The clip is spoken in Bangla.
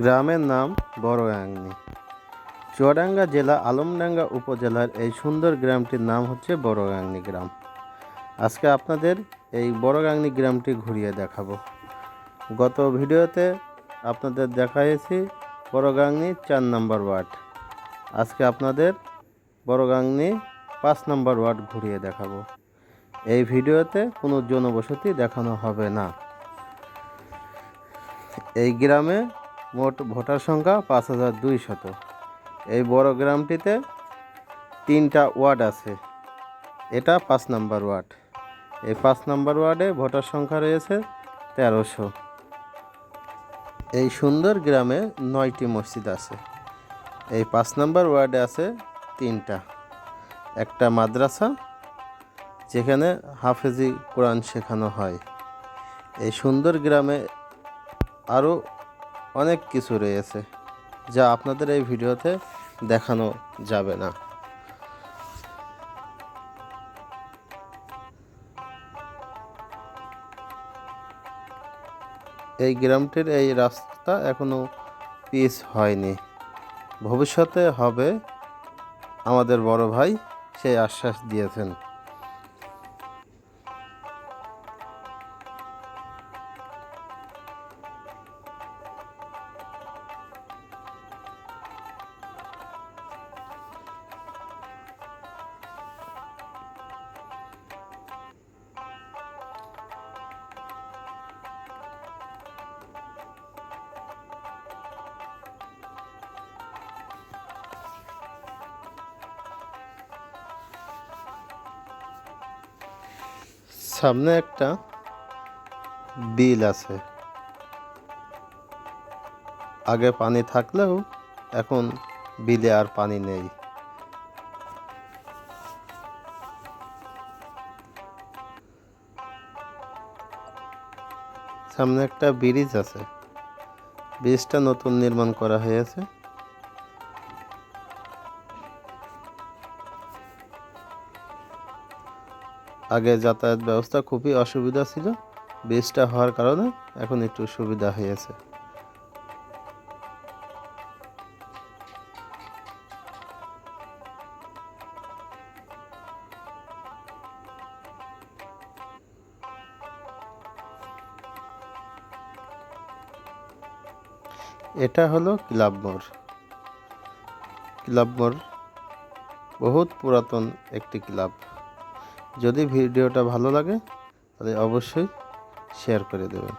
গ্রামের নাম বড়গাংনি চুয়াডাঙ্গা জেলা আলমডাঙ্গা উপজেলার এই সুন্দর গ্রামটির নাম হচ্ছে বড়গাংনি গ্রাম। আজকে আপনাদের এই বড়গাংনি গ্রামটি ঘুরিয়ে দেখাবো। গত ভিডিওতে আপনাদের দেখাইছি বড়গাংনি চার নম্বর ওয়ার্ড। আজকে আপনাদের বড়গাংনি পাঁচ নম্বর ওয়ার্ড ঘুরিয়ে দেখাবো। এই ভিডিওতে কোনো জনবসতি দেখানো হবে না। এই গ্রামে মোট ভোটার সংখ্যা পাঁচ হাজার দুইশত। এই বড় গ্রামটিতে তিনটা ওয়ার্ড আছে। এটা পাঁচ নাম্বার ওয়ার্ড। এই পাঁচ নাম্বার ওয়ার্ডে ভোটার সংখ্যা রয়েছে তেরোশো। এই সুন্দর গ্রামে নয়টি মসজিদ আছে। এই পাঁচ নাম্বার ওয়ার্ডে আছে তিনটা। একটা মাদ্রাসা, যেখানে হাফেজি কোরআন শেখানো হয়। এই সুন্দর গ্রামে আরও অনেক কিছু রয়েছে যা আপনাদের এই ভিডিওতে দেখানো যাবে না। এই গ্রামটির এই রাস্তা এখনও পিচ হয়নি। ভবিষ্যতে হবে, আমাদের বড় ভাই সেই আশ্বাস দিয়েছেন। সামনে একটা বিল আছে। আগে পানি থাকলেও এখন বিলে আর পানি নেই। সামনে একটা ব্রিজ আছে। ব্রিজটা নতুন নির্মাণ করা হয়েছে। আগে যাতায়াত ব্যবস্থা খুবই অসুবিধা ছিল। ব্রিজটা হওয়ার কারণে এখন একটু সুবিধা হয়েছে। এটা হলো ক্লাব মোড়। ক্লাব মোড় বহুত পুরাতন একটি ক্লাব। যদি ভিডিওটা ভালো লাগে তাহলে অবশ্যই শেয়ার করে দেবেন।